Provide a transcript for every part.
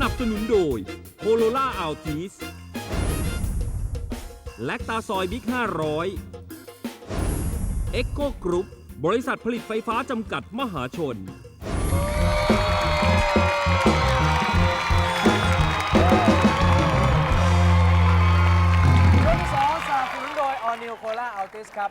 นับสนุนโดยโคโ o ล่าอัลติสแลคตาซอยบิ๊ก500เอ็กโกกรุ๊ปบริษัทผลิตไฟฟ้าจำกัดมหาชน ช่วงที่สองสนับสนุนโดย All New Cola Altis ครับ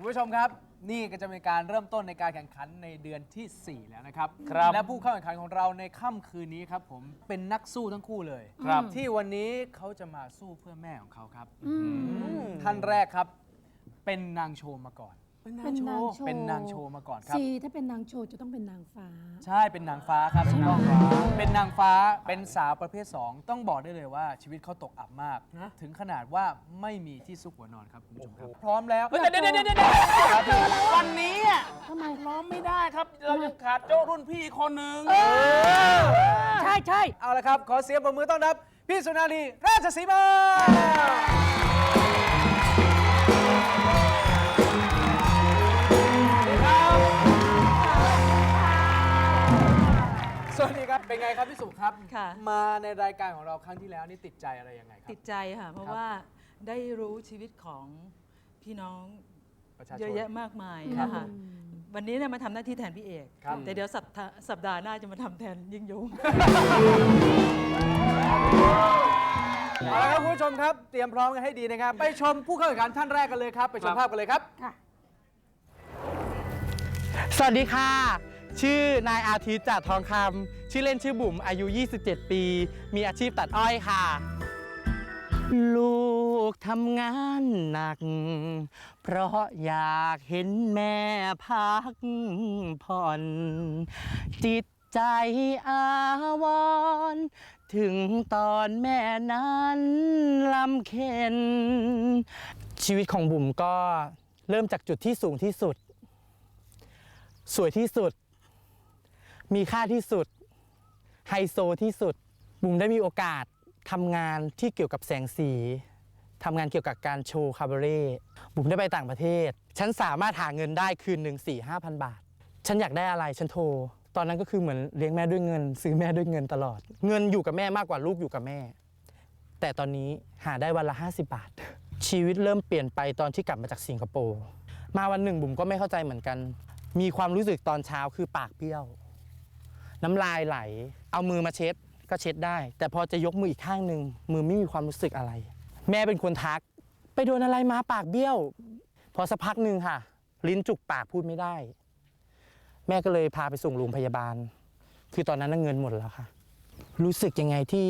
คุณผู้ชมครับ นี่ก็จะเป็นการเริ่มต้นในการแข่งขันในเดือนทีสี่ 4 แล้วนะครับ ครับ และผู้เข้าแข่งขันของเราในค่ำคืนนี้ครับผมเป็นนักสู้ทั้งคู่เลยครับ ที่วันนี้เขาจะมาสู้เพื่อแม่ของเขาครับอืมท่านแรกครับ เป็นนางโชว์มาก่อน เป็นนางโชว์ เป็นนางโชว์มาก่อนครับ สีถ้าเป็นนางโชว์จะต้องเป็นนางฟ้า ใช่เป็นนางฟ้าครับเป็นนางฟ้า เป็นนางฟ้าเป็นสาวประเภท 2 ต้องบอกได้เลยว่าชีวิตเขาตกอับมาก ถึงขนาดว่าไม่มีที่ซุกหัวนอนครับคุณผู้ชมครับ พร้อมแล้วเฮ้ยเดี๋ยวเดี๋ยวเดี๋ยวเดี๋ยววันนี้อะทำไมร้องไม่ได้ครับ เรายังขาดโจ้รุ่นพี่อีกคนนึงใช่ใช่เอาละครับ ขอเสียงปรบมือต้อนรับ พี่สุนารีราชสีมา สวัสดีครับ เป็นไงครับพี่สุครับ ค่ะ มาในรายการของเราครั้งที่แล้วนี่ติดใจอะไรยังไงครัติบดใจค่ะ เพราะครับว่าได้รู้ชีวิตของพี่น้องประชาชน เยอะแยะมากมายครับนะคะวันนี้เนี่ยมาทำหน้าที่แทนพี่เอก ครับ แต่เดี๋ยวสัปดาห์สัปดาห์หน้าจะมาทำแทนยิ่งยง เอาละครับคุณผู้ชมครับ เตรียมพร้อมกันให้ดีนะครับ ไปชมผู้เข้าแข่งขันท่านแรกกันเลยครับ ไปชมภาพกันเลยครับค่ะสวัสดีค่ะ ชื่อนายอาทิตย์จัดทองคำชื่อเล่นชื่อบุ๋มอายุ 27 ปี มีอาชีพตัดอ้อยค่ะ ลูกทำงานหนัก เพราะอยากเห็นแม่พักผ่อน จิตใจอาวรณ์ถึงตอนแม่นั้นลำเค็น ชีวิตของบุ๋มก็เริ่มจากจุดที่สูงที่สุด สวยที่สุด มีค่าที่สุด ไฮโซที่สุด บุ๋มได้มีโอกาสทำงานที่เกี่ยวกับแสงสีทำงานเกี่ยวกับการโชว์คาบาเร่บุ๋มได้ไปต่างประเทศ ฉันสามารถหาเงินได้คืนหนึ่งสี่ห้าพันบาท ฉันอยากได้อะไรฉันโทร ตอนนั้นก็คือเหมือนเลี้ยงแม่ด้วยเงิน ซื้อแม่ด้วยเงินตลอด เงินอยู่กับแม่มากกว่าลูกอยู่กับแม่ แต่ตอนนี้หาได้วันละ 50 บาท ชีวิตเริ่มเปลี่ยนไปตอนที่กลับมาจากสิงคโปร์มาวันหนึ่งบุ๋มก็ไม่เข้าใจเหมือนกัน มีความรู้สึกตอนเช้าคือปากเปรี้ยว น้ำลายไหล เอามือมาเช็ดก็เช็ดได้ แต่พอจะยกมืออีกข้างหนึ่งมือไม่มีความรู้สึกอะไร แม่เป็นคนทัก ไปโดนอะไรมาปากเบี้ยว พอสักพักหนึ่งค่ะ ลิ้นจุกปากพูดไม่ได้ แม่ก็เลยพาไปส่งโรงพยาบาล คือตอนนั้นนะเงินหมดแล้วค่ะ รู้สึกยังไงที่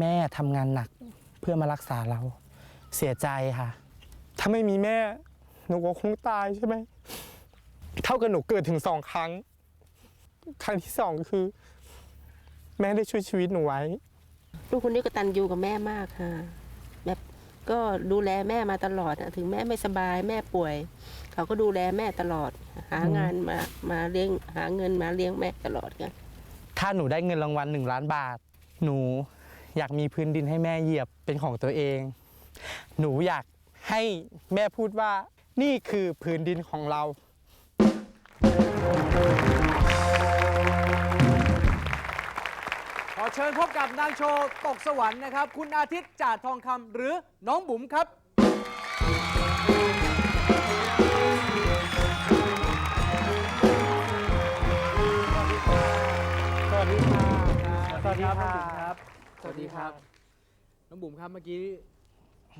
แม่ทำงานหนักเพื่อมารักษาเรา เสียใจค่ะ ถ้าไม่มีแม่หนูก็คงตายใช่ไหม เท่ากับหนูเกิดถึงสองครั้ง ครั้งที่สองคือ แม่ได้ช่วยชีวิตหนูไว้ ลูกคนนี้ก็ตันยูกับแม่มากค่ะ แบบก็ดูแลแม่มาตลอดอะถึงแม่ไม่สบายแม่ป่วย เขาก็ดูแลแม่ตลอด หางานมามาเลี้ยงหาเงินมาเลี้ยงแม่ตลอดค่ะถ้าหนูได้เงินรางวัลหนึ่งล้านบาท หนูอยากมีพื้นดินให้แม่เหยียบเป็นของตัวเอง หนูอยากให้แม่พูดว่านี่คือพื้นดินของเรา เชิญพบกับนางโชว์ตกสวรรค์นะครับ คุณอาทิตย์จาดทองคำหรือน้องบุ๋มครับ สวัสดีค่ะสวัสดีครับน้องบุ๋มครับ สวัสดีครับ น้องบุ๋มครับเมื่อกี้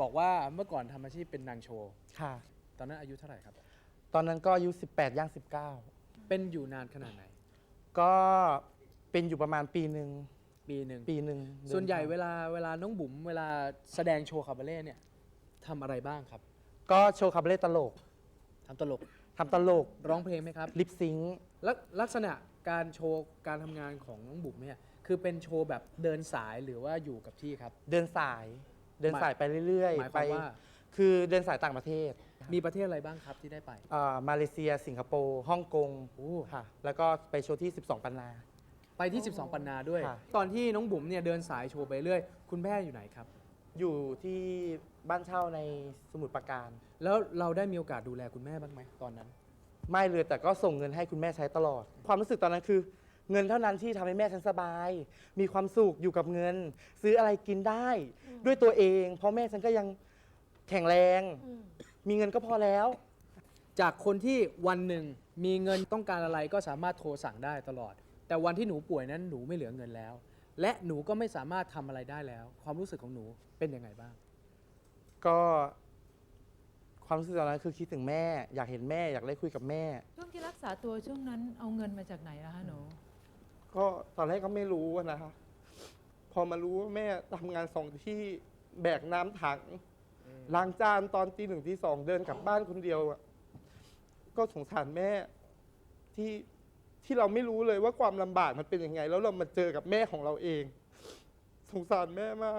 บอกว่าเมื่อก่อนทำอาชีพเป็นนางโชว์ ค่ะ ตอนนั้นอายุเท่าไหร่ครับ ตอนนั้นก็อายุ 18 ย่าง เป็นอยู่นานขนาดไหน 19 ก็เป็นอยู่ประมาณปีหนึ่ง ปีหนึ่งปีหนึ่งส่วนใหญ่เวลาเวลาน้องบุ๋มเวลาแสดงโชว์คาบาเล่เนี่ยทำอะไรบ้างครับก็โชว์คาบาเล่ตลกทำตลกทำตลกร้องเพลงไหมครับลิปซิงค์ลักลักษณะการโชว์การทำงานของน้องบุ๋มเนี่ยคือเป็นโชว์แบบเดินสายหรือว่าอยู่กับที่ครับ เดินสาย เดินสายไปเรื่อยหมายๆ คไป วามว่า คือเดินสายต่างประเทศมีประเทศอะไรบ้างครับที่ได้ไป อ่ามาเลเซีย สิงคโปร์ฮ่องกงโอ้ค่ะแล้วก็ไปโชว์ที่ 12 ปันนา ไปที่ 12 ปันนาด้วย ค่ะ ตอนที่น้องบุ๋มเนี่ยเดินสายโชว์ไปเรื่อยคุณแม่อยู่ไหนครับ อยู่ที่บ้านเช่าในสมุทรปราการ แล้วเราได้มีโอกาสดูแลคุณแม่บ้างไหมตอนนั้น ไม่เลยแต่ก็ส่งเงินให้คุณแม่ใช้ตลอด ความรู้สึกตอนนั้นคือ เงินเท่านั้นที่ทำให้แม่ฉันสบาย มีความสุขอยู่กับเงิน ซื้ออะไรกินได้ ด้วยตัวเอง เพราะแม่ฉันก็ยังแข็งแรงมีเงินก็พอแล้ว จากคนที่วันหนึ่งมีเงินต้องการอะไรก็สามารถโทรสั่งได้ตลอด แต่วันที่หนูป่วยนั้นหนูไม่เหลือเงินแล้ว และหนูก็ไม่สามารถทำอะไรได้แล้ว ความรู้สึกของหนูเป็นยังไงบ้าง ก็ความรู้สึกตอนนั้นคือคิดถึงแม่ อยากเห็นแม่อยากได้คุยกับแม่ ช่วงที่รักษาตัวช่วงนั้นเอาเงินมาจากไหนล่ะคะหนู ก็ตอนแรกก็ไม่รู้อะนะคะพอมารู้ว่าแม่ทำงานสองที่แบกน้ำถังล้างจานตอนตีหนึ่งตีสองเดินกลับบ้านคนเดียวอะก็สงสารแม่ที่ ที่เราไม่รู้เลยว่าความลำบากมันเป็นยังไง แล้วเรามาเจอกับแม่ของเราเอง สงสารแม่มาก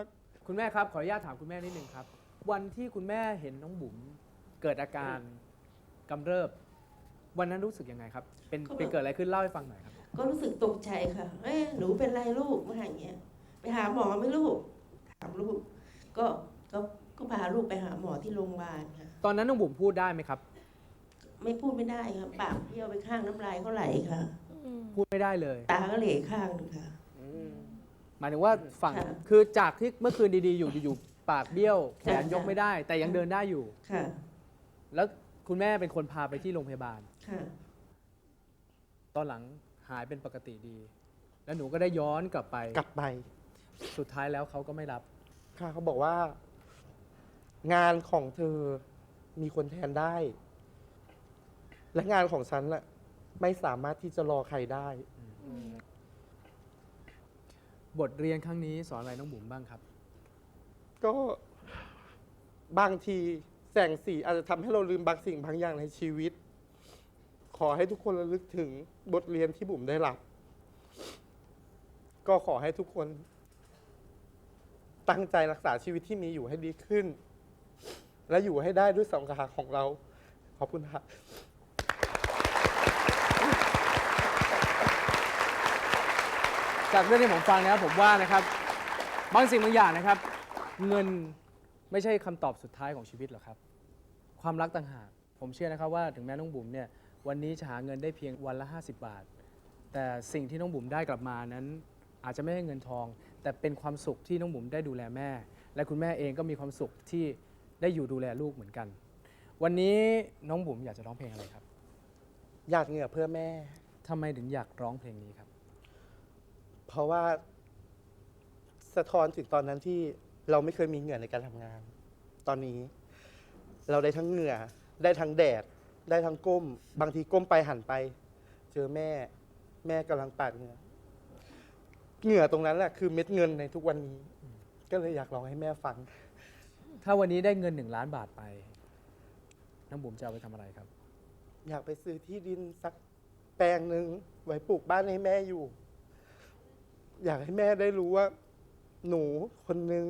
คุณแม่ครับ ขออนุญาตถามคุณแม่นิดนึงครับ วันที่คุณแม่เห็นน้องบุ๋มเกิดอาการกำเริบ วันนั้นรู้สึกยังไงครับ เป็นก็แบบเป็นเกิดอะไรขึ้นเล่าให้ฟังหน่อยครับ ก็รู้สึกตกใจค่ะ เอ้ยหนูเป็นไรลูกว่าอย่างเงี้ย ไปหาหมอไหมลูก ถามลูก ก็ ก็ ก็พาลูกไปหาหมอที่โรงพยาบาลค่ะ ตอนนั้นน้องบุ๋มพูดได้ไหมครับ ไม่พูดไม่ได้ค่ะปากเบี้ยวไปข้างน้ำลายเขาไหลค่ะ พูดไม่ได้เลยตาก็เหลข้างหนึงค่ะ หมายถึงว่าฝั่งค่ะ คือจากที่เมื่อคืนดีๆ อยู่อยู่ๆปากเบี้ยวแขนจ้ะยกไม่ได้ แต่ยังเดินได้อยู่ ค่ะแล้วคุณแม่เป็นคนพาไปที่โรงพยาบาล ค่ะ ตอนหลังหายเป็นปกติดี แล้วหนูก็ได้ย้อนกลับไปกลับไปสุดท้ายแล้วเขาก็ไม่รับ ค่ะเขาบอกว่า งานของเธอมีคนแทนได้ และงานของฉันน่ะไม่สามารถที่จะรอใครได้ บทเรียนครั้งนี้สอนอะไรน้องบุ๋มบ้างครับ ก็บางทีแสงสีอาจจะทำให้เราลืมบางสิ่งบางอย่างในชีวิต ขอให้ทุกคนระลึกถึงบทเรียนที่บุ๋มได้รับ ก็ขอให้ทุกคน ตั้งใจรักษาชีวิตที่มีอยู่ให้ดีขึ้น และอยู่ให้ได้ด้วยสองขาของเรา ขอบคุณค่ะ จากเรื่องที่ผมฟังนะครับผมว่านะครับบางสิ่งบางอย่างนะครับ เงินไม่ใช่คำตอบสุดท้ายของชีวิตหรอกครับ ความรักต่างหาก ผมเชื่อนะครับว่าถึงแม้น้องบุ๋มเนี่ยวันนี้จะหาเงินได้เพียงวันละ 50 บาท แต่สิ่งที่น้องบุ๋มได้กลับมานั้น อาจจะไม่ใช่เงินทอง แต่เป็นความสุขที่น้องบุ๋มได้ดูแลแม่ และคุณแม่เองก็มีความสุขที่ได้อยู่ดูแลลูกเหมือนกัน วันนี้น้องบุ๋มอยากจะร้องเพลงอะไรครับอยากเหงื่อเพื่อแม่ ทำไมถึงอยากร้องเพลงนี้ครับ เพราะว่าสะท้อนถึงตอนนั้นที่เราไม่เคยมีเหงื่อในการทำงาน ตอนนี้ เราได้ทั้งเหงื่อ ได้ทั้งแดด ได้ทั้งก้ม บางทีก้มไปหันไป เจอแม่ แม่กำลังปาดเหงื่อเหงื่อตรงนั้นแหละคือเม็ดเงินในทุกวันนี้ ก็เลยอยากร้องให้แม่ฟัง ถ้าวันนี้ได้เงินหนึ่งล้านบาทไป น้องบุ๋มจะเอาไปทำอะไรครับ อยากไปซื้อที่ดินสักแปลงหนึ่งไว้ปลูกบ้านให้แม่อยู่ อยากให้แม่ได้รู้ว่า หนูคนหนึ่ง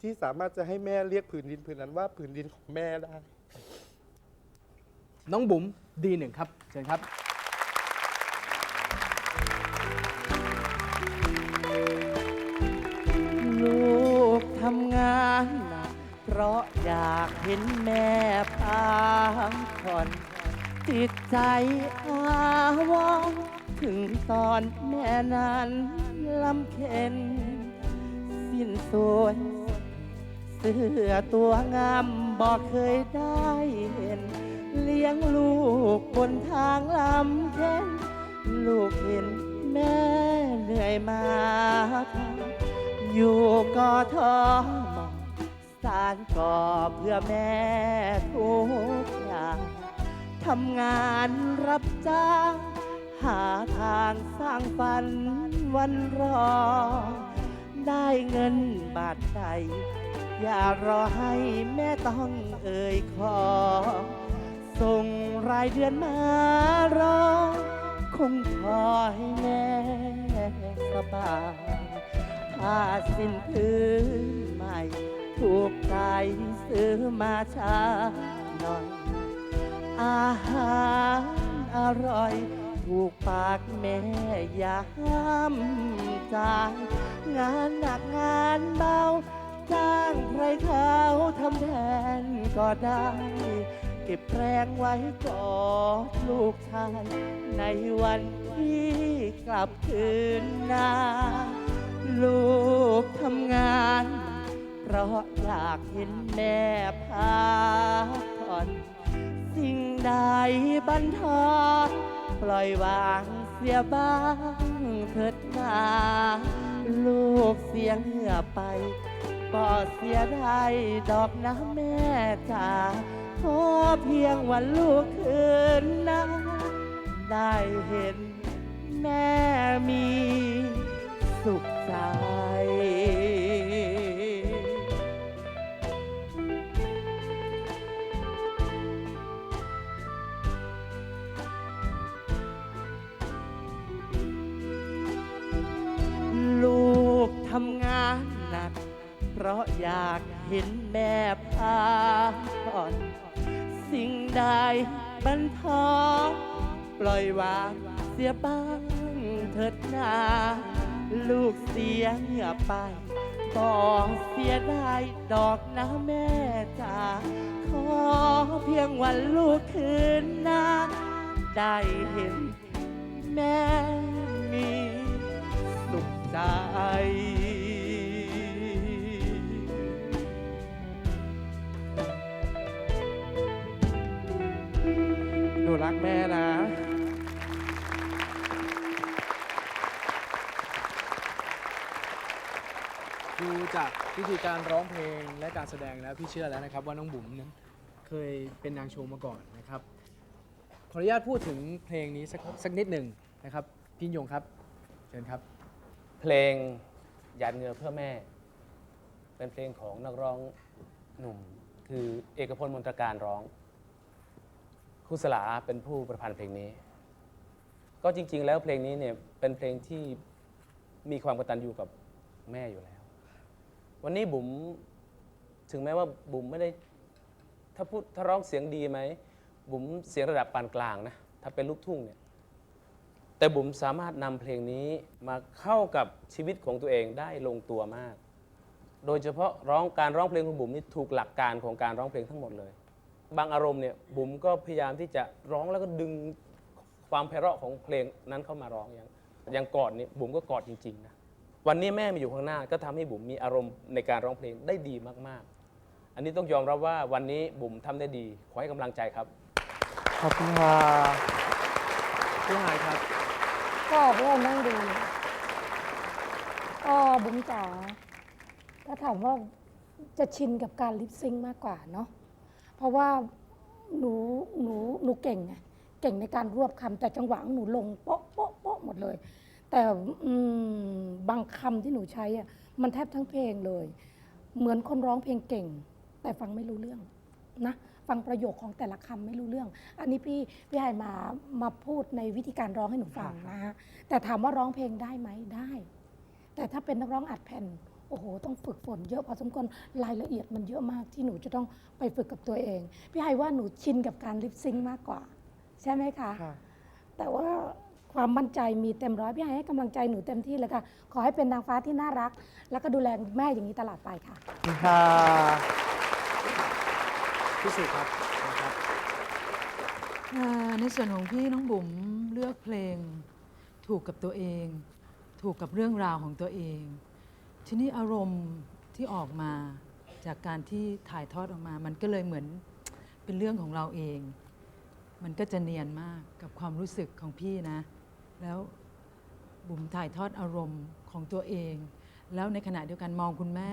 ที่สามารถจะให้แม่เรียกผืนดินผืนนั้นว่าผืนดินของแม่ได้ น้องบุ๋มดีหนึ่งครับเชิญครับ ลูกทำงานหนักเพราะอยากเห็นแม่พักผ่อนจิตใจอาวรณ์ถึงตอนแม่นั้น ลำเค็น สิ้นสวยเสื้อตัวงามบอกเคยได้เห็น เลี้ยงลูกบนทางลำเค็น ลูกเห็นแม่เหนื่อยมาอยู่กอทมสารก่อเพื่อแม่ทุกอย่างทำงานรับจ้าง หาทางสร้างฝัน วันรอ ได้เงินบาทใด อย่ารอให้แม่ต้องเอ่ยขอ ส่งรายเดือนมารอ คงพอให้แม่สบายผ้าสิ้นพื้นใหม่ ถูกใจซื้อมาช้าหน่อยอาหารอร่อย ถูกปากแม่อย่าห้ามใจงานหนักงานเบาจ้างใครเขาทำแทนก็ได้ เก็บแรงไว้กอดลูกชายในวันที่กลับคืนนาลูกทำงาน เพราะอยากเห็นแม่พักผ่อนสิ่งใดบันทอน ปล่อยวางเสียบ้างเถิดนาลูกเสียงเหื่อไปก็เสียได้ดอกนะแม่จ๋าขอเพียงวันลูกคืนนะได้เห็นแม่มีสุขใจ ทำงานหนัก เพราะอยากเห็นแม่พักผ่อน สิ่งใดบันทอนปล่อยวางเสียบ้างเถิดนาลูกเสียเหงื่อไปบอกเสียได้ดอกนะแม่จ๋าขอเพียงวันลูกคืนนาได้เห็น ธีการร้องเพลงและการแสดงแล้วพี่เชื่อแล้วนะครับว่าน้องบุ๋มนั้นเคยเป็นนางโชว์มาก่อนนะครับ ขออนุญาตพูดถึงเพลงนี้สักสักนิดหนึ่งนะครับพี่ยิ่งยงครับเชิญครับ เพลงหยาดเหงื่อเพื่อแม่ เป็นเพลงของนักร้องหนุ่ม คือเอกพลมนตรการร้องครูสลาเป็นผู้ประพันธ์เพลงนี้ ก็จริง ๆ แล้วเพลงนี้เนี่ยเป็นเพลงที่มีความกตัญญูกับแม่อยู่แล้ว วันนี้บุ๋มถึงแม้ว่าบุ๋มไม่ได้ ถ้าพูดถ้าร้องเสียงดีไหมบุ๋มเสียงระดับปานกลางนะถ้าเป็นลูกทุ่งเนี่ยแต่บุ๋มสามารถนำเพลงนี้มาเข้ากับชีวิตของตัวเองได้ลงตัวมาก โดยเฉพาะร้องการร้องเพลงของบุ๋มนี่ถูกหลักการของการร้องเพลงทั้งหมดเลย บางอารมณ์เนี่ยบุ๋มก็พยายามที่จะร้องแล้วก็ดึงความไพเราะของเพลงนั้นเข้ามาร้องอย่างอย่างกอดนี่บุ๋มก็กอดจริงๆนะ วันนี้แม่มาอยู่ข้างหน้าก็ทำให้บุ๋มมีอารมณ์ในการร้องเพลงได้ดีมากๆ อันนี้ต้องยอมรับว่าวันนี้บุ๋มทำได้ดี ขอให้กำลังใจครับ ขอบคุณค่ะพี่หายครับก็พวกเรานั่งดูก็บุ๋มจ๋าถ้าถามว่าจะชินกับการลิปซิงค์มากกว่าเนาะเพราะว่าหนูหนูหนูเก่งไงเก่งในการรวบคำแต่จังหวะของหนูลงโป๊ะโป๊ะโป๊ะหมดเลย แต่อืมบางคำที่หนูใช้อะมันแทบทั้งเพลงเลย เหมือนคนร้องเพลงเก่ง แต่ฟังไม่รู้เรื่องนะฟังประโยคของแต่ละคำไม่รู้เรื่อง อันนี้พี่พี่ไฮมามาพูดในวิธีการร้องให้หนูฟังนะฮะแต่ถามว่าร้องเพลงได้ไหมได้ แต่ถ้าเป็นนักร้องอัดแผ่นโอ้โห ต้องฝึกฝนเยอะพอสมควรรายละเอียดมันเยอะมากที่หนูจะต้องไปฝึกกับตัวเอง พี่ไฮว่าหนูชินกับการลิปซิงค์มากกว่า ใช่ไหมคะค่ะแต่ว่า ความมั่นใจมีเต็มร้อยพี่ไฮให้กำลังใจหนูเต็มที่เลยค่ะขอให้เป็นนางฟ้าที่น่ารัก แล้วก็ดูแลแม่อย่างนี้ตลอดไปค่ะขอบคุณค่ะพี่สุครับนะครับอ่าในส่วนของพี่น้องบุ๋มเลือกเพลง ถูกกับตัวเอง ถูกกับเรื่องราวของตัวเอง ทีนี้อารมณ์ที่ออกมาจากการที่ถ่ายทอดออกมา มันก็เลยเหมือนเป็นเรื่องของเราเอง มันก็จะเนียนมากกับความรู้สึกของพี่นะ แล้วบุ๋มถ่ายทอดอารมณ์ของตัวเอง แล้วในขณะเดียวกันมองคุณแม่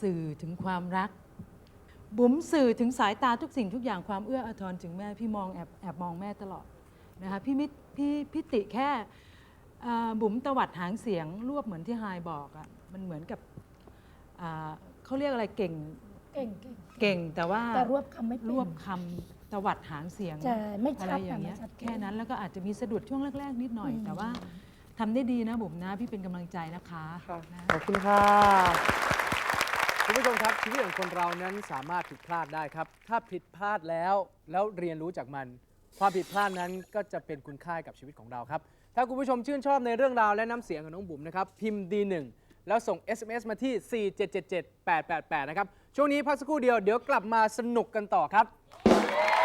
สื่อถึงความรัก บุ๋มสื่อถึงสายตาทุกสิ่งทุกอย่างความเอื้ออาทรถึงแม่พี่มองแอบแอบมองแม่ตลอดนะคะพี่มิพี่พี่ติแค่อ่าบุ๋มตวัดหางเสียงรวบเหมือนที่ไฮายบอกอะ่ะมันเหมือนกับอ่าเขาเรียกอะไรเก่งเก่งเก่งเก่งแต่ว่าแต่รวบคำไม่เป็นรวบคำ ตวัดหางเสียงใช่ไม่อะชัไรดอย่างเงี้ย ไม่ชัดเจนแค่นั้นแล้วก็อาจจะมีสะดุดช่วงแรก ๆ นิดหน่อยอืมแต่ว่าทำได้ดีนะบุ๋มนะพี่เป็นกำลังใจนะคะค่ะนะ ขอบคุณค่ะคุณผู้ชมครับชีวิตของคนเรานั้นสามารถผิดพลาดได้ครับ ถ้าผิดพลาดแล้วแล้วเรียนรู้จากมัน ความผิดพลาดนั้นก็จะเป็นคุณค่ากับชีวิตของเราครับ ถ้าคุณผู้ชมชื่นชอบในเรื่องราวและน้ำเสียงของน้องบุ๋มนะครับ พิมพ์ D1 แล้วส่ง SMS มาที่ 4777888 นะครับ ช่วงนี้พักสักครู่เดียวเดี๋ยวกลับมาสนุกกันต่อครับ